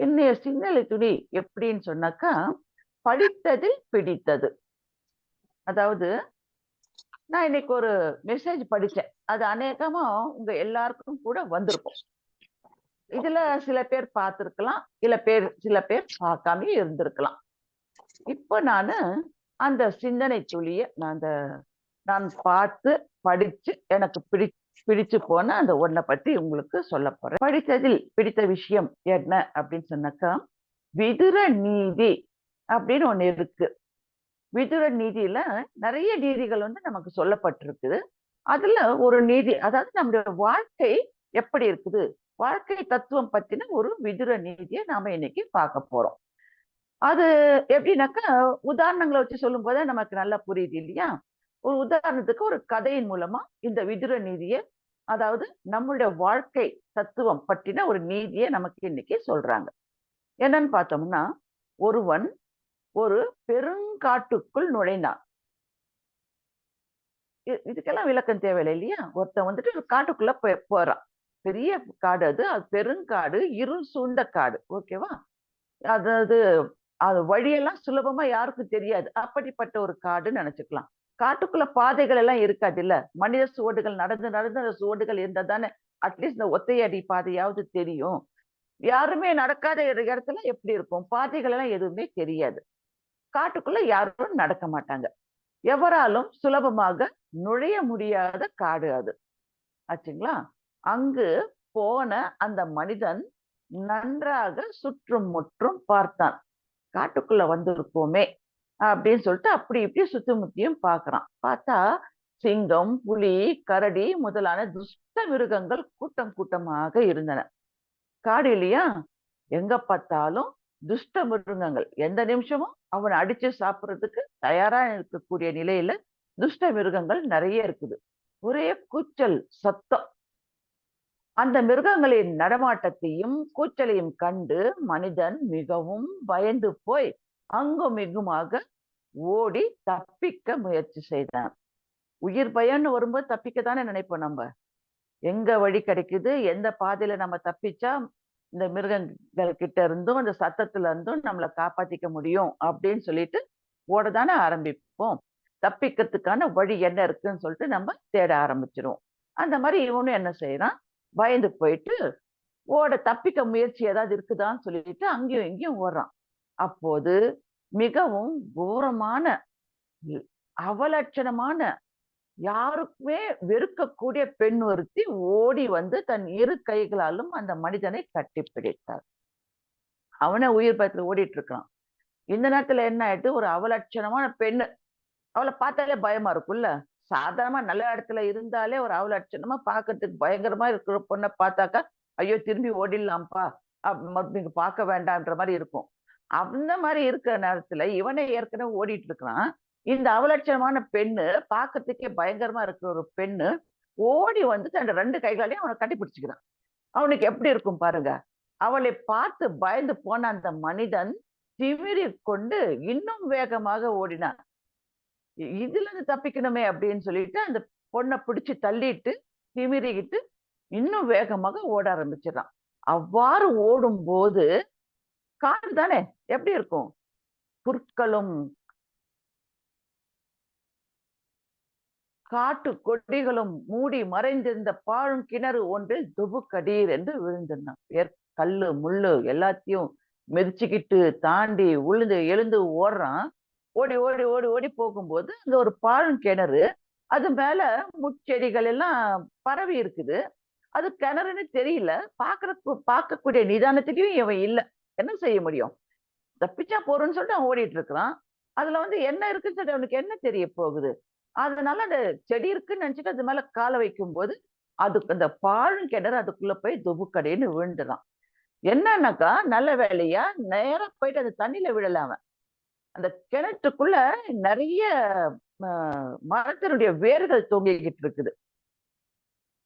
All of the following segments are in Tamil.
இன்னைய சிந்தனை துணி எப்படின்னு சொன்னாக்கா படித்ததில் பிடித்தது. அதாவது நான் இன்னைக்கு ஒரு மெசேஜ் படிச்சேன். அது அநேகமா உங்க எல்லாருக்கும் கூட வந்திருக்கும். இதுல சில பேர் பார்த்திருக்கலாம். இல்ல பேர் சில பேர் பார்க்காம இருந்திருக்கலாம். இப்ப நானு அந்த சிந்தனை துளிய நான் அந்த நான் பார்த்து படிச்சு எனக்கு பிடி பிடிச்சு போன அந்த ஒன்றை பற்றி உங்களுக்கு சொல்ல போறேன். படித்ததில் பிடித்த விஷயம் என்ன அப்படின்னு சொன்னாக்கா விதுர நீதி அப்படின்னு ஒன்று இருக்கு. விதுர நீதியில நிறைய நீதிகள் வந்து நமக்கு சொல்லப்பட்டிருக்குது. அதுல ஒரு நீதி அதாவது நம்முடைய வாழ்க்கை எப்படி இருக்குது? வாழ்க்கை தத்துவம் பத்தின ஒரு விதுர நீதியை நாம இன்னைக்கு பார்க்க போறோம். அது எப்படின்னாக்கா உதாரணங்களை வச்சு சொல்லும் போதே நமக்கு நல்லா புரியுது இல்லையா? ஒரு உதாரணத்துக்கு ஒரு கதையின் மூலமா இந்த விதுர நீதியை அதாவது நம்மளுடைய வாழ்க்கை தத்துவம் பற்றின ஒரு நீதியை நமக்கு இன்னைக்கு சொல்றாங்க. என்னன்னு பார்த்தோம்னா ஒருவன் ஒரு பெருங்காட்டுக்குள் நுழைந்தான். இதுக்கெல்லாம் விளக்கம் தேவையில்லை இல்லையா? ஒருத்தன் வந்துட்டு ஒரு காட்டுக்குள்ள போறான். பெரிய காடு அது. அது பெருங்காடு இருள் சூழ்ந்த காடு. ஓகேவா? அதாவது அது வழியெல்லாம் சுலபமா யாருக்கும் தெரியாது. அப்படிப்பட்ட ஒரு காடுன்னு நினைச்சுக்கலாம். காட்டுக்குள்ள பாதைகள் எல்லாம் இருக்காது இல்ல மனித சுவடுகள் நடந்து நடந்து அந்த சுவடுகள் இருந்தா தானே அட்லீஸ்ட் இந்த ஒத்தையடி பாதையாவது தெரியும். யாருமே நடக்காத இடத்துல எப்படி இருக்கும்? பாதைகள் எல்லாம் எதுவுமே தெரியாது. காட்டுக்குள்ள யாரும் நடக்க மாட்டாங்க. எவராலும் சுலபமாக நுழைய முடியாத காடு அது. ஆச்சுங்களா? அங்கு போன அந்த மனிதன் நன்றாக சுற்றும் முற்றும் பார்த்தான். காட்டுக்குள்ள வந்திருப்போமே. அப்படின்னு சொல்லிட்டு அப்படி இப்படி சுத்திமுத்தியும் பார்க்கறான். பார்த்தா சிங்கம் புலி கரடி முதலான துஷ்ட மிருகங்கள் கூட்டம் கூட்டமாக இருந்தன. காடு இல்லையா? எங்க பார்த்தாலும் துஷ்ட மிருகங்கள். எந்த நிமிஷமும் அவனை அடிச்சு சாப்பிடுறதுக்கு தயாரா இருக்கக்கூடிய நிலையில துஷ்ட மிருகங்கள் நிறைய இருக்குது. ஒரே கூச்சல் சத்தம். அந்த மிருகங்களின் நடமாட்டத்தையும் கூச்சலையும் கண்டு மனிதன் மிகவும் பயந்து போய் அங்கும் இங்குமாக ஓடி தப்பிக்க முயற்சி செய்தான். உயிர் பயன்னு வரும்போது தப்பிக்க தானே நினைப்போம் நம்ம. எங்க வழி கிடைக்குது எந்த பாதையில நம்ம தப்பிச்சா இந்த மிருகங்கள் கிட்ட இருந்தும் அந்த சத்தத்துல இருந்தும் நம்மளை காப்பாத்திக்க முடியும் அப்படின்னு சொல்லிட்டு ஓட தானே ஆரம்பிப்போம். தப்பிக்கிறதுக்கான வழி என்ன இருக்குன்னு சொல்லிட்டு நம்ம தேட ஆரம்பிச்சிருவோம். அந்த மாதிரி இவனும் என்ன செய்யறான் பயந்து போயிட்டு ஓட தப்பிக்க முயற்சி ஏதாவது இருக்குதான்னு சொல்லிட்டு அங்கேயும் இங்கேயும் ஓடுறான். அப்போது மிகவும் கோரமான அவலட்சணமான யாருக்குமே வெறுக்கக்கூடிய பெண் ஒருத்தி ஓடி வந்து தன் இரு கைகளாலும் அந்த மனிதனை கட்டி பிடித்தார் அவனை உயிர் பயத்துல ஓடிட்டு இருக்கான். இந்த நேரத்துல என்ன ஆயிட்டு ஒரு அவலட்சணமான பெண்ணு அவளை பார்த்தாலே பயமா இருக்கும்ல? சாதாரணமா நல்ல இடத்துல இருந்தாலே ஒரு அவலட்சணமா பாக்குறதுக்கு பயங்கரமா இருக்கிற பொண்ணை பார்த்தாக்கா ஐயோ திரும்பி ஓடிடலாம்ப்பா நீங்க பார்க்க வேண்டாம்ன்ற மாதிரி இருக்கும். அந்த மாதிரி இருக்கிற நேரத்துல இவனை ஏற்கனவே ஓடிட்டு இருக்கிறான் இந்த அவலட்சணமான பெண்ணு பாக்குறதுக்கே பயங்கரமா இருக்கிற ஒரு பெண்ணு ஓடி வந்து தன் ரெண்டு கைகளாலையும் அவனை கட்டி பிடிச்சுக்கிறான். அவனுக்கு எப்படி இருக்கும் பாருங்க? அவளை பார்த்து பயந்து போன அந்த மனிதன் திமிரி கொண்டு இன்னும் வேகமாக ஓடினான். இதுல இருந்து தப்பிக்கணுமே அப்படின்னு சொல்லிட்டு அந்த பொண்ணை பிடிச்சு தள்ளிட்டு திமிரிக்கிட்டு இன்னும் வேகமாக ஓட ஆரம்பிச்சிடறான். அவ்வாறு ஓடும் போது காடு தானே? எப்படி இருக்கும்? புற்களும் காட்டு கொடிகளும் மூடி மறைந்திருந்த பாழும் கிணறு ஒன்றில் துபுக்கடீர் என்று விழுந்திருந்தான் கல்லு முள்ளு எல்லாத்தையும் மெதிச்சுக்கிட்டு தாண்டி உளுந்து எழுந்து ஓடுறான். ஓடி ஓடி ஓடி ஓடி போகும்போது அங்க ஒரு பாழும் கிணறு. அது மேல முச்செடிகள் எல்லாம் பரவி இருக்குது. அது கிணறுன்னு தெரியல. பாக்குற பார்க்கக்கூடிய நிதானத்துக்கும் இவன் இல்லை. என்ன செய்ய முடியும்? தப்பிச்சா போறோம்னு சொல்லிட்டு அவன் ஓடிட்டு இருக்கிறான். அதுல வந்து என்ன இருக்குன்னு சொல்லிட்டு அவனுக்கு என்ன தெரிய போகுது? அதனால அந்த செடி இருக்குன்னு நினைச்சிட்டு அது மேல காலை வைக்கும் போது அதுக்கு அந்த பாழும் கிணறு அதுக்குள்ள போய் துபுக்கடைன்னு விழுந்துறான் என்னன்னாக்கா நல்ல வேலையா? நேரா போயிட்டு அந்த தண்ணியில விழலாம அந்த கிணற்றுக்குள்ள நிறைய மரத்தினுடைய வேர்கள் தொங்கிக்கிட்டு இருக்குது.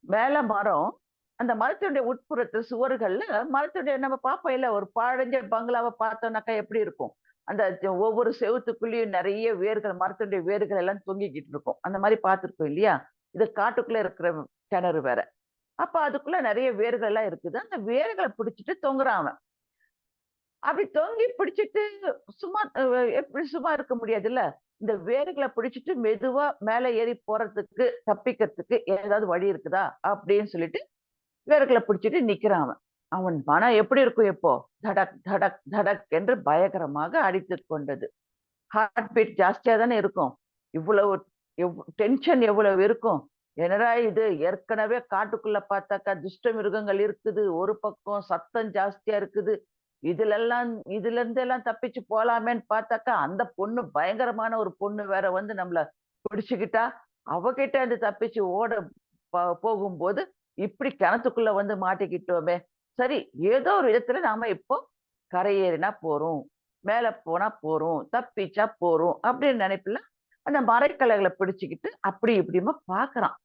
மேல மரம் அந்த மரத்தினுடைய உட்புறத்து சுவர்கள்ல மரத்துடைய நம்ம பார்ப்போம் இல்ல ஒரு பாழஞ்ச பங்களாவை பார்த்தோம்னாக்கா எப்படி இருக்கும்? அந்த ஒவ்வொரு செவத்துக்குள்ளேயும் நிறைய வேர்கள் மரத்துடைய வேர்கள் எல்லாம் தொங்கிக்கிட்டு இருக்கும். அந்த மாதிரி பார்த்துருக்கோம் இல்லையா? இது காட்டுக்குள்ள இருக்கிற கிணறு வேற. அப்ப அதுக்குள்ள நிறைய வேர்கள் எல்லாம் இருக்குது. அந்த வேர்களை பிடிச்சிட்டு தொங்குறான் அவன். அப்படி தொங்கி பிடிச்சிட்டு சும்மா எப்படி சும்மா இருக்க முடியாதுல்ல? இந்த வேர்களை பிடிச்சிட்டு மெதுவா மேல ஏறி போறதுக்கு தப்பிக்கிறதுக்கு ஏதாவது வழி இருக்குதா? அப்படின்னு சொல்லிட்டு வேர்களை பிடிச்சிட்டு நிக்கிறான் அவன். அவன் மனம் எப்படி இருக்கும் இப்போ தடக் தடக் தடக் என்று பயங்கரமாக அடித்து கொண்டது. ஹார்ட் பீட் ஜாஸ்தியாக தானே இருக்கும். இவ்வளவு டென்ஷன் எவ்வளவு இருக்கும்? என்னடா இது? ஏற்கனவே காட்டுக்குள்ள பார்த்தாக்கா துஷ்ட மிருகங்கள் இருக்குது. ஒரு பக்கம் சத்தம் ஜாஸ்தியா இருக்குது. இதுல எல்லாம் இதுல இருந்து எல்லாம் தப்பிச்சு போலாமேன்னு பார்த்தாக்கா அந்த பொண்ணு பயங்கரமான ஒரு பொண்ணு வேற வந்து நம்மள பிடிச்சுக்கிட்டா. அவகிட்ட இருந்து தப்பிச்சு ஓட போகும்போது இப்படி கிணத்துக்குள்ள வந்து மாட்டிக்கிட்டோமே. சரி ஏதோ ஒரு விதத்துல நாம இப்போ கரையேறினா போறோம் மேல போனா போறோம் தப்பிச்சா போறோம் அப்படின்னு நினைப்புல அந்த மரைக்கலைகளை பிடிச்சுக்கிட்டு அப்படி இப்படியுமா பாக்குறான்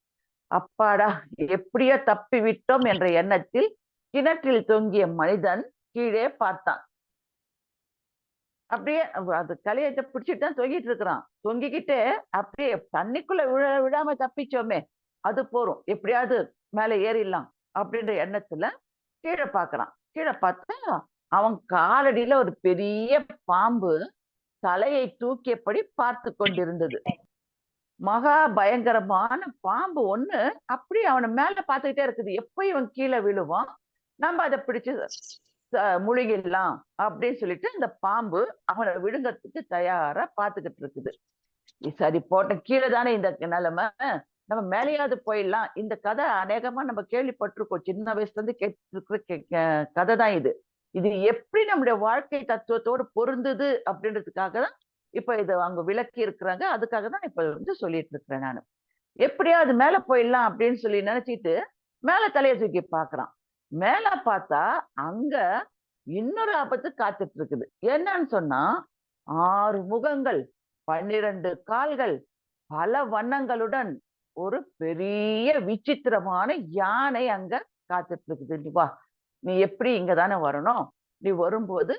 அப்பாடா எப்படியோ தப்பி விட்டோம் என்ற எண்ணத்தில் கிணற்றில் தொங்கிய மனிதன் கீழே பார்த்தான். அப்படியே அது கலையை பிடிச்சிட்டு தான் தொங்கிட்டு இருக்கிறான். தொங்கிக்கிட்டே அப்படியே தண்ணிக்குள்ள விழ விழாம தப்பிச்சோமே அது போறோம். எப்படியாவது மேல ஏறிடலாம் அப்படின்ற எண்ணத்துல கீழே பார்க்கறான். கீழே பார்த்தா அவன் காலடியில ஒரு பெரிய பாம்பு தலையை தூக்கியபடி பார்த்து கொண்டிருந்தது. மகா பயங்கரமான பாம்பு ஒண்ணு அப்படி அவனை மேல பார்த்துக்கிட்டே இருக்குது. எப்ப இவன் கீழே விழுவான்? நம்ம அதை பிடிச்சு முழுகிடலாம் அப்படின்னு சொல்லிட்டு இந்த பாம்பு அவனை விழுங்கறதுக்கு தயாரா பார்த்துக்கிட்டு இருக்குது. சரி போட்ட கீழே தானே இந்த நிலைமை? நம்ம மேலேயாவது போயிடலாம். இந்த கதை அநேகமா நம்ம கேள்விப்பட்டிருக்கோம். சின்ன வயசுல இருந்து கேட்டிருக்கிற கதை தான் இது. இது எப்படி நம்முடைய வாழ்க்கை தத்துவத்தோடு பொருந்துது அப்படின்றதுக்காக தான் இப்ப இதை அவங்க விளக்கி இருக்கிறாங்க. அதுக்காக தான் இப்ப வந்து சொல்லிட்டு இருக்கிறேன் நான். எப்படியாவது மேல போயிடலாம் அப்படின்னு சொல்லி நினைச்சிட்டு மேல தலையை தூக்கி பாக்குறான் மேல பார்த்தா அங்க இன்னொரு ஆபத்து காத்துட்டு இருக்குது என்னன்னு சொன்னா ஆறு முகங்கள் பன்னிரண்டு கால்கள் பல வண்ணங்களுடன் ஒரு பெரிய விசித்திரமான யானை அங்க காத்துட்டு இருக்குது நீ வா. நீ எப்படி இங்க தானே வரணும்? நீ வரும்போது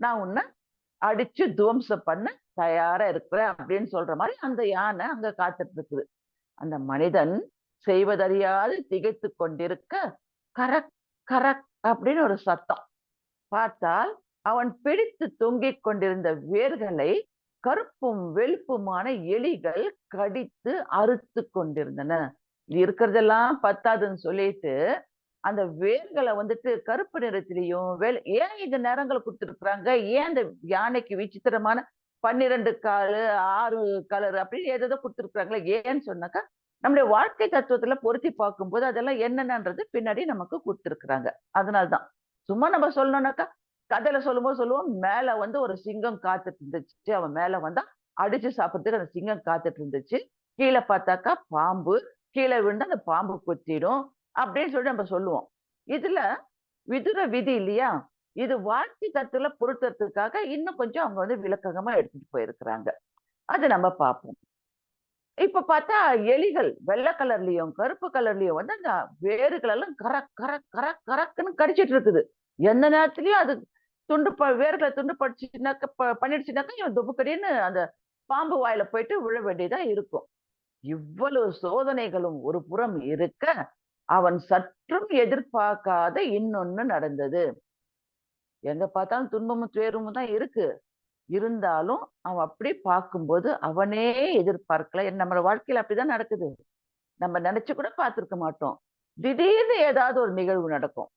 நான் உன்னை அடிச்சு துவம்சம் பண்ண தயாரா இருக்கிறேன் அப்படின்னு சொல்ற மாதிரி அந்த யானை அங்க காத்துட்டு இருக்குது அந்த மனிதன் செய்வதறியாது திகைத்து கொண்டிருக்க கரக் கரக் அப்படின்னு ஒரு சத்தம். பார்த்தால் அவன் பிடித்து தொங்கிக் கொண்டிருந்த வேர்களை கருப்பும் வெளுப்புமான எலிகள் கடித்து அறுத்து கொண்டிருந்தன. இது இருக்கிறதெல்லாம் பத்தாதுன்னு சொல்லிட்டு அந்த வேர்களை வந்துட்டு கருப்பு நிறத்திலையும் வேல் ஏன் இந்த நிறங்களை கொடுத்துருக்குறாங்க? ஏன் அந்த யானைக்கு விசித்திரமான பன்னிரண்டு காலு ஆறு கலர் அப்படின்னு ஏதோ கொடுத்துருக்குறாங்களே? ஏன்னு சொன்னாக்கா நம்முடைய வாழ்க்கை தத்துவத்துல பொருத்தி பார்க்கும்போது அதெல்லாம் என்னென்னன்றது பின்னாடி நமக்கு கொடுத்துருக்குறாங்க. அதனால்தான். சும்மா நம்ம சொல்லணும்னாக்கா கதையில சொல்லும்போது சொல்லுவோம் மேல வந்து ஒரு சிங்கம் காத்துட்டு இருந்துச்சு அவன் மேல வந்தா அடிச்சு சாப்பிட்றதுக்கு அந்த சிங்கம் காத்துட்டு இருந்துச்சு கீழே பார்த்தாக்கா பாம்பு கீழே விழுந்து அந்த பாம்பு கொத்திடும் அப்படின்னு சொல்லி நம்ம சொல்லுவோம். இதுல விதுர விதி இல்லையா? இது வாழ்க்கை தத்துவல பொருத்துறதுக்காக இன்னும் கொஞ்சம் அவங்க வந்து விளக்கமா எடுத்துட்டு போயிருக்கிறாங்க. அது நம்ம பார்ப்போம். இப்ப பார்த்தா எலிகள் வெள்ளை கலர்லயும் கருப்பு கலர்லயும் வந்து அந்த வேர்களெல்லாம் எல்லாம் கர கர கரக் கரக்குன்னு கடிச்சிட்டு இருக்குது எந்த நேரத்துலயும் அது துண்டு ப வேர்களை துண்டு படிச்சுனாக்க பண்ணிடுச்சுனாக்கா இவன் துப்புக்கடின்னு அந்த பாம்பு வாயில போயிட்டு விழ வேண்டியதா இருக்கும். இவ்வளவு சோதனைகளும் ஒரு புறம் இருக்க அவன் சற்றும் எதிர்பார்க்காத இன்னொன்னு நடந்தது. எங்க பார்த்தாலும் துன்பமும் துயரமும் தான் இருக்கு. இருந்தாலும் அவன் அப்படி பார்க்கும்போது அவனே எதிர்பார்க்கல. நம்ம வாழ்க்கையில அப்படிதான் நடக்குது. நம்ம நினைச்சு கூட பார்த்துருக்க மாட்டோம். திடீர்னு ஏதாவது ஒரு நிகழ்வு நடக்கும்.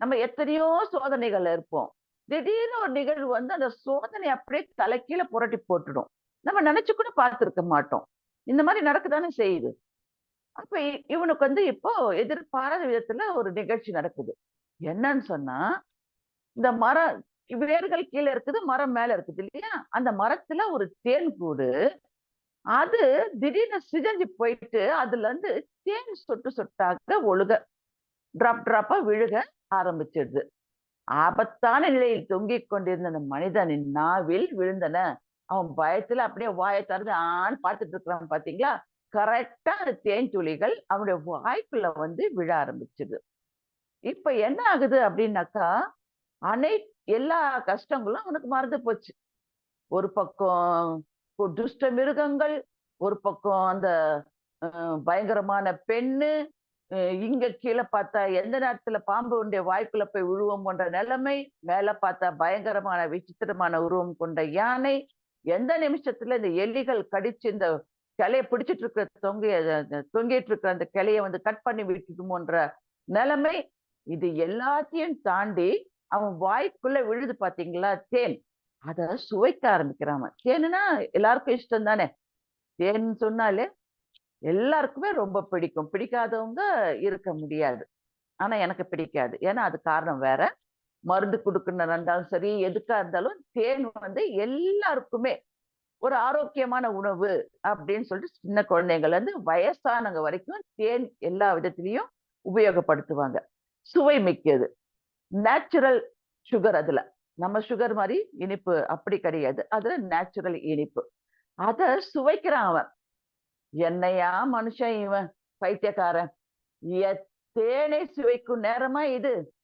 நம்ம எத்தனையோ சோதனைகள்ல இருப்போம். திடீர்னு ஒரு நிகழ்வு வந்து அந்த சோதனை அப்படியே தலைக்கீழ புரட்டி போட்டுடும். நம்ம நினைச்சு கூட பார்த்துருக்க மாட்டோம். இந்த மாதிரி நடக்குதானே செய்யுது. அப்ப இவனுக்கு வந்து இப்போ எதிர்பாராத விதத்துல ஒரு நிகழ்ச்சி நடக்குது. என்னன்னு சொன்னா இந்த மரம் வேர்கள் கீழே இருக்குது மரம் மேல இருக்குது இல்லையா? அந்த மரத்துல ஒரு தேன் கூடு. அது திடீர்னு சிதஞ்சு போயிட்டு அதுல இருந்து தேன் சொட்டு சொட்டாக ஒழுக டிராப் டிராப்பா விழுக ஆரம்பிச்சிடுது. ஆபத்தான நிலையில் தொங்கிக் கொண்டிருந்த அந்த மனிதனின் நாவில் விழுந்தன. அவன் பயத்துல அப்படியே வாயை திறந்து ஆன்னு பார்த்துட்டு இருக்கிறான் பாத்தீங்களா? கரெக்டா அந்த தேன் துளிகள் அவனுடைய வாய்க்குள்ள வந்து விழ ஆரம்பிச்சது. இப்ப என்ன ஆகுது அப்படின்னாக்கா அனை எல்லா கஷ்டங்களும் அவனுக்கு மறந்து போச்சு. ஒரு பக்கம் கு- துஷ்ட மிருகங்கள் ஒரு பக்கம் அந்த பயங்கரமான பெண்ணு இங்க கீழே பார்த்தா எந்த நேரத்துல பாம்பு உடைய வாய்க்குள்ள போய் விழுவோம் போன்ற நிலைமை மேல பார்த்தா பயங்கரமான விசித்திரமான உருவம் கொண்ட யானை எந்த நிமிஷத்துல இந்த எலிகள் கடிச்சு இந்த கிளைய பிடிச்சிட்டு இருக்கிற தொங்கி தொங்கிட்டு இருக்கிற அந்த கிளைய வந்து கட் பண்ணி விட்டுடுமோன்ற நிலைமை இது எல்லாத்தையும் தாண்டி அவன் வாய்க்குள்ள விழுது பாத்தீங்களா தேன். அத சுவைக்க ஆரம்பிக்கிறான் தேனுனா எல்லாருக்கும் இஷ்டம் தானே தேன் சொன்னாலே எல்லாருக்குமே ரொம்ப பிடிக்கும். பிடிக்காதவங்க இருக்க முடியாது. ஆனா எனக்கு பிடிக்காது. ஏன்னா அது காரணம் வேற. மருந்து கொடுக்கணும் இருந்தாலும் சரி எதுக்கா இருந்தாலும் தேன் வந்து எல்லாருக்குமே ஒரு ஆரோக்கியமான உணவு அப்படின்னு சொல்லிட்டு சின்ன குழந்தைங்கள்ல இருந்து வயசானவங்க வரைக்கும் தேன் எல்லா விதத்திலையும் உபயோகப்படுத்துவாங்க. சுவை மிக்கது. நேச்சுரல் சுகர் அதுல. நம்ம சுகர் மாதிரி இனிப்பு அப்படி கிடையாது. அதுல நேச்சுரல் இனிப்பு. அதை சுவைக்கிறான் அவன். என்னையா மனுஷன் இவன் பைத்தியக்காரன்? எ- தேனை சுவைக்கும் நேரமா இது?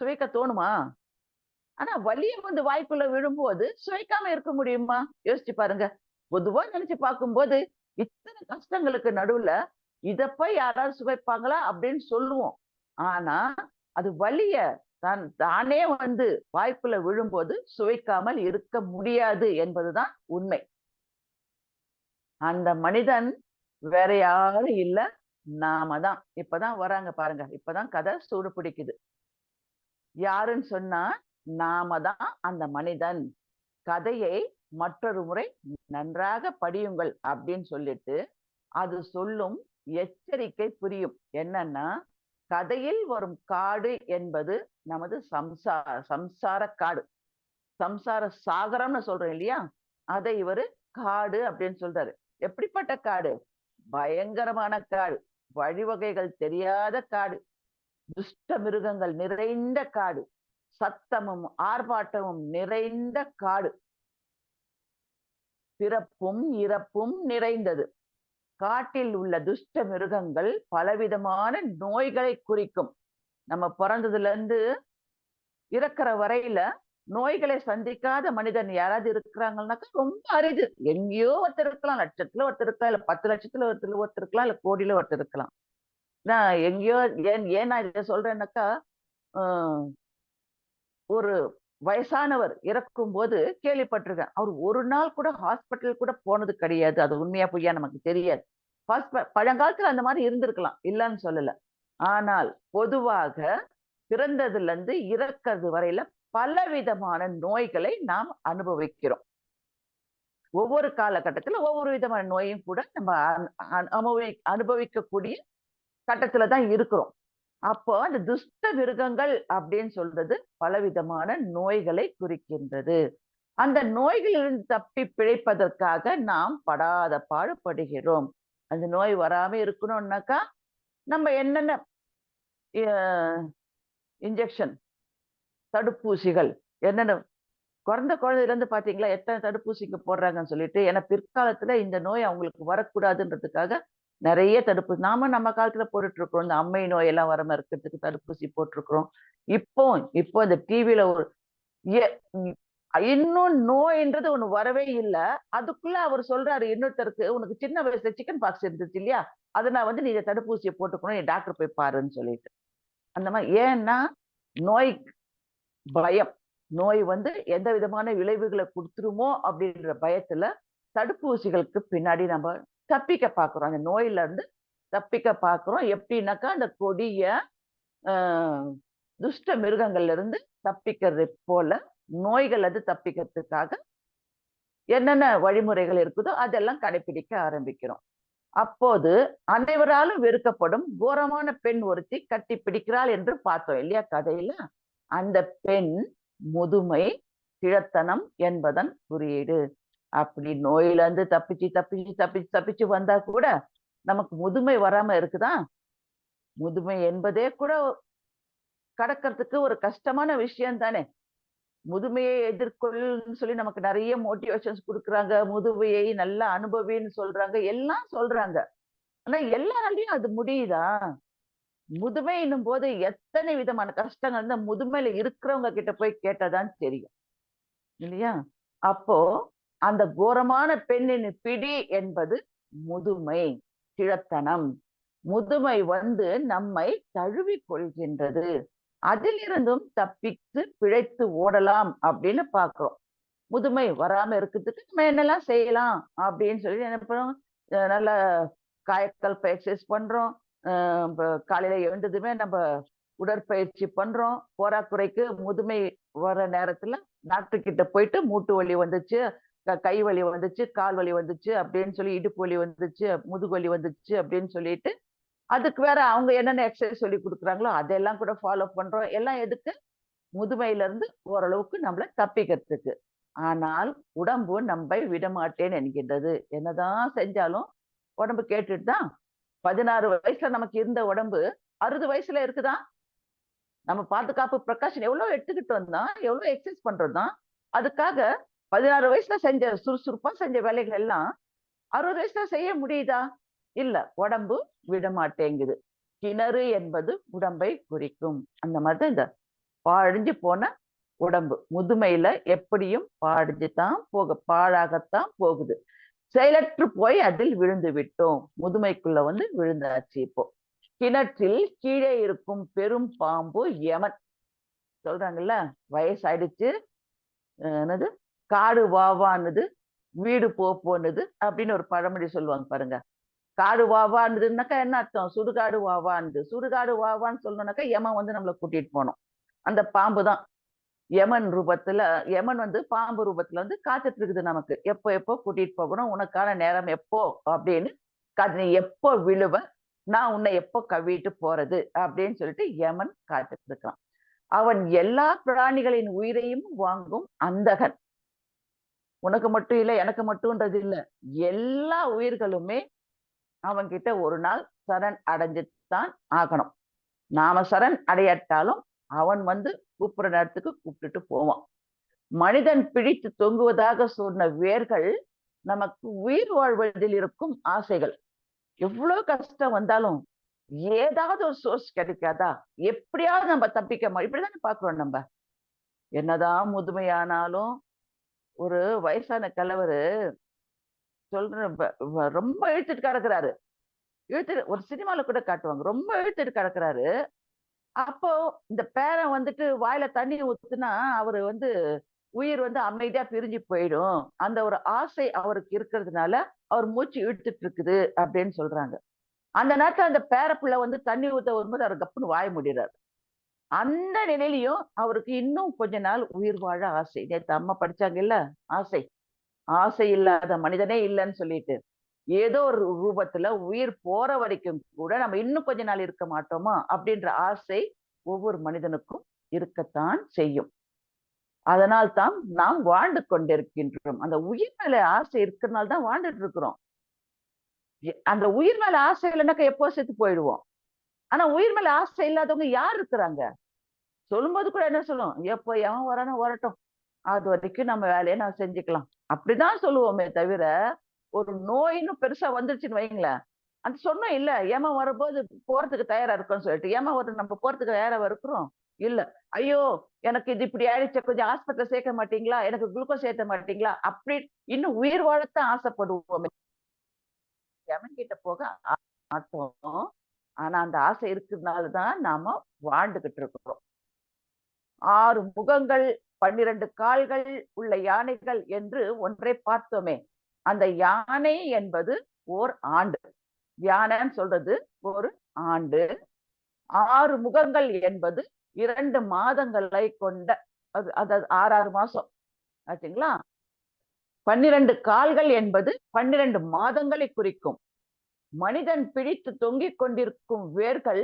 சுவைக்க தோணுமா? ஆனா வலிய வந்து வாய்க்குள்ள விழும்போது சுவைக்காம இருக்க முடியுமா? யோசிச்சு பாருங்க. பொதுவா நினைச்சு பார்க்கும்போது இத்தனை கஷ்டங்களுக்கு நடுவுல இதப்ப யாராவது சுவைப்பாங்களா அப்படின்னு சொல்லுவோம். ஆனா அது வலிய தான் தானே வந்து வாய்ப்புல விழும்போது சுவைக்காமல் இருக்க முடியாது என்பதுதான் உண்மை. அந்த மனிதன் வேற யாரும் இல்ல. நாம தான். இப்பதான் வராங்க பாருங்க. இப்பதான் கதை சூடு பிடிக்குது. யாருன்னு சொன்னா நாம தான் அந்த மனிதன். கதையை மற்றொரு முறை நன்றாக படியுங்கள் அப்படின்னு சொல்லிட்டு அது சொல்லும் எச்சரிக்கை புரியும். என்னன்னா கதையில் வரும் காடு என்பது நமது சம்சார சம்சார காடு. சம்சார சாகரம்னு சொல்றோம் இல்லையா? அதை இவரு காடு அப்படின்னு சொல்றாரு. எப்படிப்பட்ட காடு? பயங்கரமான காடு. வழிவகைகள் தெரியாத காடு. துஷ்ட மிருகங்கள் நிறைந்த காடு. சத்தமும் ஆர்ப்பாட்டமும் நிறைந்த காடு. பிறப்பும் இறப்பும் நிறைந்தது. காட்டில் உள்ள துஷ்ட மிருகங்கள் பலவிதமான நோய்களை குறிக்கும். நம்ம பிறந்ததுல இருந்து இறக்குற வரையில நோய்களை சந்திக்காத மனிதன் யாராவது இருக்கிறாங்கன்னாக்கா ரொம்ப அரிது. எங்கேயோ ஒருத்தர் இருக்கலாம் லட்சத்துல ஒருத்தர் இருக்கலாம் இல்ல பத்து லட்சத்துல ஒருத்தர் ஒருத்தர் இருக்கலாம் இல்ல கோடியில ஒருத்தர் இருக்கலாம். நான் எங்கேயோ ஏன் ஏன் நான் இதை சொல்றேன்னாக்கா ஆஹ் ஒரு வயசானவர் இறக்கும் போது கேள்விப்பட்டிருக்கேன். அவர் ஒரு நாள் கூட ஹாஸ்பிட்டல் கூட போனது கிடையாது. அது உண்மையா பொய்யா நமக்கு தெரியாது. ஹாஸ்ப பழங்காலத்துல அந்த மாதிரி இருந்திருக்கலாம். இல்லைன்னு சொல்லல. ஆனால் பொதுவாக பிறந்ததுல இருந்து இறக்கிறது வரையில பலவிதமான நோய்களை நாம் அனுபவிக்கிறோம். ஒவ்வொரு காலகட்டத்துல ஒவ்வொரு விதமான நோயும் கூட நம்ம அனுபவி அனுபவிக்கக்கூடிய கட்டத்துல தான் இருக்கிறோம். அப்போ அந்த துஷ்ட மிருகங்கள் அப்படின்னு சொல்றது பலவிதமான நோய்களை குறிக்கின்றது. அந்த நோய்களிலிருந்து தப்பி பிழைப்பதற்காக நாம் படாத பாடுபடுகிறோம். அந்த நோய் வராம இருக்கணும்னாக்கா நம்ம என்னென்ன இன்ஜெக்ஷன் தடுப்பூசிகள். என்னென்ன குறைந்த குழந்தையிலேருந்து இருந்து எத்தனை தடுப்பூசிக்கு போடுறாங்கன்னு சொல்லிட்டு ஏன்னா பிற்காலத்தில் இந்த நோய் அவங்களுக்கு வரக்கூடாதுன்றதுக்காக நிறைய தடுப்பூசி நாம நம்ம காலத்துல போட்டுட்டு இருக்கிறோம் இந்த அம்மை நோய் எல்லாம் வராம இருக்கிறதுக்கு தடுப்பூசி போட்டிருக்கிறோம். இப்போ இப்போ இந்த டிவியில் ஒரு இன்னும் நோய்ன்றது ஒண்ணு வரவே இல்லை. அதுக்குள்ள அவர் சொல்றாரு இன்னொருத்தருக்கு உனக்கு சின்ன வயசுல சிக்கன் பாக்ஸ் இருந்துச்சு இல்லையா? அதை நான் வந்து நீ தடுப்பூசியை போட்டுக்கணும் நீ டாக்டர் போய் பாருன்னு சொல்லிட்டு. அந்த மாதிரி ஏன்னா நோய் பயம். நோய் வந்து எந்த விதமான விளைவுகளை கொடுத்துருமோ அப்படின்ற பயத்துல தடுப்பூசிகளுக்கு பின்னாடி நம்ம தப்பிக்க பார்க்குறோம் அந்த நோயில இருந்து தப்பிக்க பார்க்கிறோம் எப்படின்னாக்கா அந்த கொடிய ஆஹ், துஷ்ட மிருகங்கள்ல இருந்து தப்பிக்கிறது போல நோய்கள் அது தப்பிக்கிறதுக்காக என்னென்ன வழிமுறைகள் இருக்குதோ அதெல்லாம் கடைபிடிக்க ஆரம்பிக்கிறோம். அப்போது அனைவராலும் வெறுக்கப்படும் கோரமான பெண் ஒருத்தி கட்டி பிடிக்கிறாள் என்று பார்த்தோம் இல்லையா கதையில? அந்த பெண் முதுமை கிழத்தனம் என்பதன் குறியீடு. அப்படி நோயிலிருந்து தப்பிச்சு தப்பிச்சு தப்பிச்சு தப்பிச்சு வந்தா கூட நமக்கு முதுமை வராம இருக்குதா? முதுமை என்பதே கூட கடக்கிறதுக்கு ஒரு கஷ்டமான விஷயம் தானே. முதுமையை எதிர்கொள்னு சொல்லி நமக்கு நிறைய மோட்டிவேஷன்ஸ் கொடுக்குறாங்க. முதுமையை நல்லா அனுபவின்னு சொல்றாங்க. எல்லாம் சொல்றாங்க. ஆனா எல்லாராலையும் அது முடியுதா? முதுமைன்னும் போது எத்தனை விதமான கஷ்டங்கள் இந்த முதுமையில இருக்கிறவங்க கிட்ட போய் கேட்டாதான் தெரியும். இல்லையா? அப்போ அந்த கோரமான பெண்ணின் பிடி என்பது முதுமை கிழத்தனம். முதுமை வந்து நம்மை தழுவி கொள்கின்றது. அதிலிருந்தும் தப்பித்து பிழைத்து ஓடலாம் அப்படின்னு பாக்குறோம் முதுமை வராம இருக்கிறதுக்கு நம்ம என்னெல்லாம் செய்யலாம் அப்படின்னு சொல்லி நினைப்போம் அஹ் நல்ல காயக்கல்ப எக்ஸசைஸ் பண்றோம். காலையில எழுந்ததுமே நம்ம உடற்பயிற்சி பண்றோம். போராக்குறைக்கு முதுமை வர நேரத்துல டாக்டர் கிட்ட போயிட்டு மூட்டு வலி வந்துச்சு க- கை வலி வந்துச்சு கால் வலி வந்துச்சு அப்படின்னு சொல்லி இடுப்பு வலி வந்துச்சு முதுகு வலி வந்துச்சு அப்படின்னு சொல்லிட்டு அதுக்கு வேற அவங்க என்னென்ன எக்ஸசைஸ் சொல்லி கொடுக்குறாங்களோ அதெல்லாம் கூட ஃபாலோ பண்றோம். எல்லாம் எதுக்கு? முதுமையில இருந்து ஓரளவுக்கு நம்மளை தப்பிக்கிறதுக்கு. ஆனால் உடம்பு நம்மை விடமாட்டேன் என்கின்றது. என்னதான் செஞ்சாலும் உடம்பு கேட்டுட்டு தான் பதினாறு வயசுல நமக்கு இருந்த உடம்பு அறுபது வயசுல இருக்குதா? நம்ம பாதுகாப்பு பிரகாஷன் எவ்வளவு எடுத்துக்கிட்டு வந்தோம் எவ்வளவு எக்ஸசைஸ் பண்றோம் அதுக்காக பதினாறு வயசுல செஞ்ச சுறுசுறுப்பா செஞ்ச வேலைகள் எல்லாம் அறுபது வயசுல செய்ய முடியுதா? இல்ல உடம்பு விட மாட்டேங்குது. கிணறு என்பது உடம்பை குறிக்கும். அந்த மாதிரி இந்த பாழிஞ்சு போன உடம்பு. முதுமையில எப்படியும் பாடிஞ்சு தான் போக பாழாகத்தான் போகுது. செயலற்று போய் அதில் விழுந்து விட்டோம். முதுமைக்குள்ள வந்து விழுந்தாச்சு இப்போ. கிணற்றில் கீழே இருக்கும் பெரும் பாம்பு யமன். சொல்றாங்கல்ல? வயசாயிடுச்சு. என்னது? காடு வாவான்னுது வீடு போ அப்படின்னு ஒரு பழமொழி சொல்லுவாங்க பாருங்க. காடு வாவான்னுதுனாக்கா என்ன அர்த்தம்? சுடுகாடு வாவான்னுது சுடுகாடு வாவான்னு சொல்லணும்னாக்கா யமன் வந்து நம்மளை கூட்டிட்டு போனோம். அந்த பாம்பு தான் யமன் ரூபத்துல யமன் வந்து பாம்பு ரூபத்துல வந்து காத்துட்டு இருக்குது நமக்கு. எப்போ எப்போ கூட்டிட்டு போகணும் உனக்கான நேரம் எப்போ அப்படின்னு காத்து நீ எப்போ விழுவ நான் உன்னை எப்போ கவிட்டு போறது? அப்படின்னு சொல்லிட்டு யமன் காத்துட்டு இருக்கான் அவன் எல்லா பிராணிகளின் உயிரையும் வாங்கும் அந்தகன். உனக்கு மட்டும் இல்லை எனக்கு மட்டும்ன்றது இல்லை. எல்லா உயிர்களுமே அவன்கிட்ட ஒரு நாள் சரண் அடைஞ்சுத்தான் ஆகணும். நாம சரண் அடையாட்டாலும் அவன் வந்து கூப்பிடுற நேரத்துக்கு கூப்பிட்டுட்டு போவான் மனிதன் பிடித்து தொங்குவதாக சொன்ன வேர்கள் நமக்கு உயிர் வாழ்வதில் இருக்கும் ஆசைகள். எவ்வளவு கஷ்டம் வந்தாலும் ஏதாவது ஒரு சோர்ஸ் கிடைக்காதா? எப்படியாவது நம்ம தப்பிக்க இப்படிதானே பாக்குறோம் நம்ம. என்னதான் முதுமையானாலும் ஒரு வயசான கலவர் சொல்ற ரொம்ப இழுத்துட்டு கிடக்குறாரு. இழுத்து ஒரு சினிமால கூட காட்டுவாங்க. ரொம்ப இழுத்துட்டு கிடக்குறாரு. அப்போ இந்த பேரன் வந்துட்டு வாயில தண்ணி ஊத்துனா அவரு வந்து உயிர் வந்து அமைதியா பிரிஞ்சு போயிடும். அந்த ஒரு ஆசை அவருக்கு இருக்கிறதுனால அவர் மூச்சு இழுத்துட்டு இருக்குது அப்படின்னு சொல்றாங்க. அந்த நேரத்துல அந்த பேரப்புள்ள வந்து தண்ணி ஊத்த வரும்போது அவர் கப்புன்னு வாய முடிறாரு அந்த நிலையிலையும் அவருக்கு இன்னும் கொஞ்ச நாள் உயிர் வாழ ஆசை. நேற்று அம்மா படிச்சாங்க இல்ல ஆசை. ஆசை இல்லாத மனிதனே இல்லைன்னு சொல்லிட்டு. ஏதோ ஒரு ரூபத்துல உயிர் போற வரைக்கும் கூட நம்ம இன்னும் கொஞ்ச நாள் இருக்க மாட்டோமா? அப்படின்ற ஆசை ஒவ்வொரு மனிதனுக்கும் இருக்கத்தான் செய்யும். அதனால் தான் நாம் வாழ்ந்து கொண்டிருக்கின்றோம். அந்த உயிர் மேல ஆசை இருக்கிறனால தான் வாழ்ந்துட்டு இருக்கிறோம். எ- அந்த உயிர் மேல ஆசை இல்லைன்னாக்கா எப்போ செத்து போயிடுவோம்? ஆனா உயிர் மேல ஆசை இல்லாதவங்க யார் இருக்கிறாங்க? சொல்லும்போது கூட என்ன சொல்லுவோம் எப்போ எவன் வரானோ வரட்டும். அது வரைக்கும் நம்ம வேலையை நான் செஞ்சுக்கலாம். அப்படிதான் சொல்லுவோமே தவிர ஒரு நோயின்னு பெருசா வந்துருச்சுன்னு வைங்களேன். அந்த சொன்னோம் இல்ல ஏமா வரும்போது போறதுக்கு தயாரா இருக்கோம்னு சொல்லிட்டு ஏமா ஒரு நம்ம போறதுக்கு தயாரா இருக்கிறோம்? இல்ல. ஐயோ எனக்கு இது இப்படி ஆயிடுச்சு கொஞ்சம் ஆஸ்பத்திரி சேர்க்க மாட்டீங்களா? எனக்கு குளுக்கோஸ் சேர்க்க மாட்டீங்களா? அப்படி இன்னும் உயிர் வாழத்தான் ஆசைப்படுவோமே. யமன் கிட்ட போக மாட்டோம் ஆனா அந்த ஆசை இருக்கிறதுனாலதான் நாம வாழ்ந்துகிட்டு இருக்கிறோம். ஆறு முகங்கள் பன்னிரண்டு கால்கள் உள்ள யானைகள் என்று ஒன்றை பார்த்தோமே. அந்த யானை என்பது ஓர் ஆண்டு. யானைன்னு சொல்றது ஒரு ஆண்டு. ஆறு முகங்கள் என்பது இரண்டு மாதங்களை கொண்ட அது அதாவது ஆறாறு மாசம். ஆச்சுங்களா? பன்னிரண்டு கால்கள் என்பது பன்னிரண்டு மாதங்களை குறிக்கும். மனிதன் பிடித்து தொங்கிக் கொண்டிருக்கும் வேர்கள்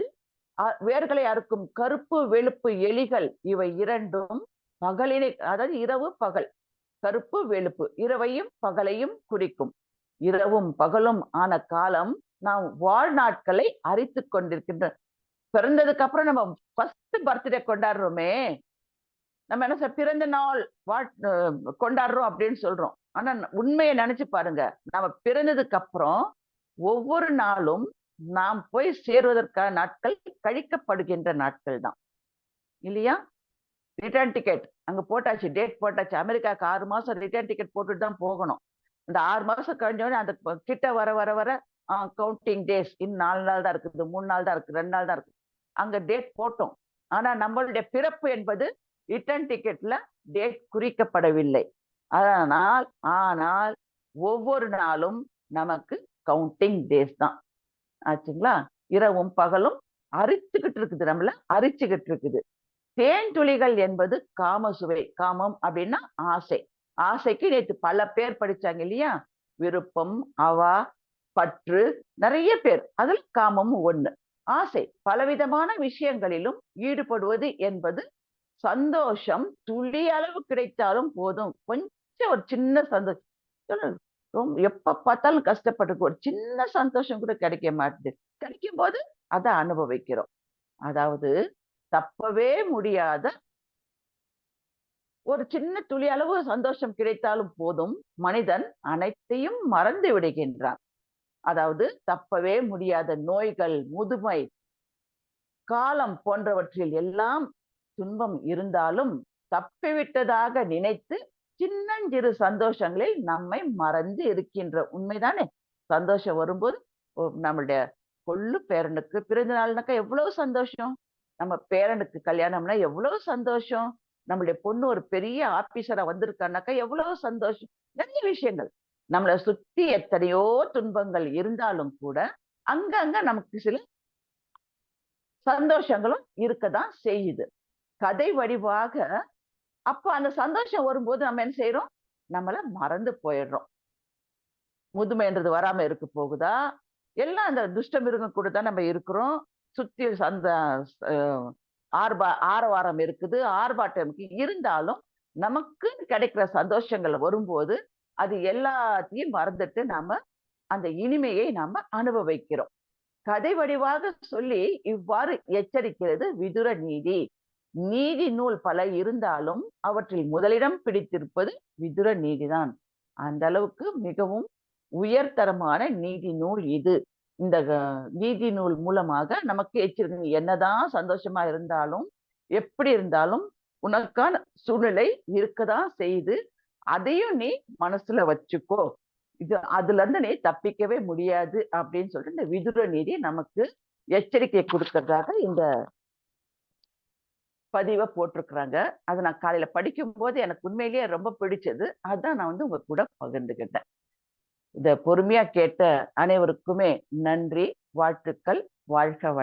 வேர்களை அறுக்கும் கருப்பு வெளுப்பு எலிகள் இவை இரண்டும் பகலினை அதாவது இரவு பகல். கருப்பு வெளுப்பு இரவையும் பகலையும் குறிக்கும். இரவும் பகலும் ஆன காலம் நாம் வாழ்நாட்களை அரித்து கொண்டிருக்கின்ற பிறந்ததுக்கு அப்புறம் நம்ம ஃபர்ஸ்ட் பர்த்டே கொண்டாடுறோமே. நம்ம என்ன சார் பிறந்த நாள் வாழ் கொண்டாடுறோம் அப்படின்னு சொல்றோம். ஆனா உண்மையை நினைச்சு பாருங்க. நம்ம பிறந்ததுக்கு அப்புறம் ஒவ்வொரு நாளும் நாம் போய் சேருவதற்கான நாட்கள் கழிக்கப்படுகின்ற நாட்கள் தான். இல்லையா? ரிட்டர்ன் டிக்கெட் அங்கே போட்டாச்சு டேட் போட்டாச்சு. அமெரிக்காவுக்கு ஆறு மாதம் ரிட்டர்ன் டிக்கெட் போட்டுட்டு தான் போகணும். இந்த ஆறு மாதம் கழிஞ்சோடனே அந்த கிட்ட வர வர வர கவுண்டிங் டேஸ் இன்னும் நாலு நாள் தான் இருக்குது மூணு நாள் தான் இருக்குது ரெண்டு நாள் தான் இருக்குது. அங்கே டேட் போட்டோம். ஆனால் நம்மளுடைய பிறப்பு என்பது ரிட்டர்ன் டிக்கெட்டில் டேட் குறிக்கப்படவில்லை. அதனால் ஆனால் ஒவ்வொரு நாளும் நமக்கு கவுண்டிங் டேஸ் தான். ஆச்சுங்களா? இரவும் பகலும் அரிச்சுக்கிட்டு இருக்குது நம்மள அரிச்சுக்கிட்டு இருக்குது. தேன் துளிகள் என்பது காம சுவை காமம் அப்படின்னா ஆசை. ஆசைக்கு நேற்று பல பேர் படிச்சாங்க இல்லையா? விருப்பம் அவா பற்று நிறைய பேர். அதில் காமமும் ஒண்ணு. ஆசை. பலவிதமான விஷயங்களிலும் ஈடுபடுவது என்பது சந்தோஷம். துளி அளவு கிடைத்தாலும் போதும். கொஞ்சம் ஒரு சின்ன சந்தோஷம். ரொம்ப எப்ப பார்த்தாலும் கஷ்டப்பட்டு ஒரு சின்ன சந்தோஷம் கூட கிடைக்க மாட்டுது. கிடைக்கும் போது அதை அனுபவிக்கிறோம். அதாவது தப்பவே முடியாத ஒரு சின்ன துளி அளவு சந்தோஷம் கிடைத்தாலும் போதும் மனிதன் அனைத்தையும் மறந்து விடுகின்றான். அதாவது தப்பவே முடியாத நோய்கள் முதுமை காலம் போன்றவற்றில் எல்லாம் துன்பம் இருந்தாலும் தப்பிவிட்டதாக நினைத்து சின்னஞ்சிறு சந்தோஷங்களில் நம்மை மறந்து இருக்கின்ற உண்மைதானே? சந்தோஷம் வரும்போது நம்மளுடைய கொள்ளு பேரனுக்கு பிறந்த நாள்னாக்கா எவ்வளவு சந்தோஷம்? நம்ம பேரனுக்கு கல்யாணம்னா எவ்வளவு சந்தோஷம்? நம்மளுடைய பொண்ணு ஒரு பெரிய ஆபீசரா வந்திருக்கானாக்கா எவ்வளவு சந்தோஷம்? நிறைய விஷயங்கள். நம்மளை சுத்தி எத்தனையோ துன்பங்கள் இருந்தாலும் கூட அங்கங்க நமக்கு சில சந்தோஷங்களும் இருக்கதான் செய்யுது. கதை வடிவாக அப்ப அந்த சந்தோஷம் வரும்போது நம்ம என்ன செய்யறோம் நம்மள மறந்து போயிடுறோம். முதுமைன்றது வராம இருக்க போகுதா? எல்லாம் அந்த துஷ்டம் மிருகம் கூட தான் நம்ம இருக்கிறோம். சுத்தி அந்த ஆர்பா ஆரவாரம் இருக்குது. ஆர்ப்பாட்டம் இருந்தாலும் நமக்கு கிடைக்கிற சந்தோஷங்கள் வரும்போது அது எல்லாத்தையும் மறந்துட்டு நாம அந்த இனிமையை நாம அனுபவிக்கிறோம். கதை வடிவாக சொல்லி இவ்வாறு எச்சரிக்கிறது விதுர நீதி. நீதி நூல் பல இருந்தாலும் அவற்றில் முதலிடம் பிடித்திருப்பது விதுர நீதிதான். அந்த அளவுக்கு மிகவும் உயர்தரமான நீதி நூல் இது. இந்த நீதி நூல் மூலமாக நமக்கு எச்சரிக்கை என்னதான் சந்தோஷமா இருந்தாலும் எப்படி இருந்தாலும் உனக்கான சூழ்நிலை இருக்கதான் செய்து அதையும் நீ மனசுல வச்சுக்கோ. இது அதுல இருந்து நீ தப்பிக்கவே முடியாது அப்படின்னு சொல்லிட்டு இந்த விதுர நீதி நமக்கு எச்சரிக்கை கொடுக்கறதாக இந்த பதிவை போட்டிருக்கிறாங்க. அதை நான் காலையில படிக்கும் போது எனக்கு உண்மையிலேயே ரொம்ப பிடிச்சது. அதான் நான் வந்து உங்க கூட பகிர்ந்துக்கிட்டேன். இத பொறுமையா கேட்ட அனைவருக்குமே நன்றி வாழ்த்துக்கள் வாழ்க வளம்.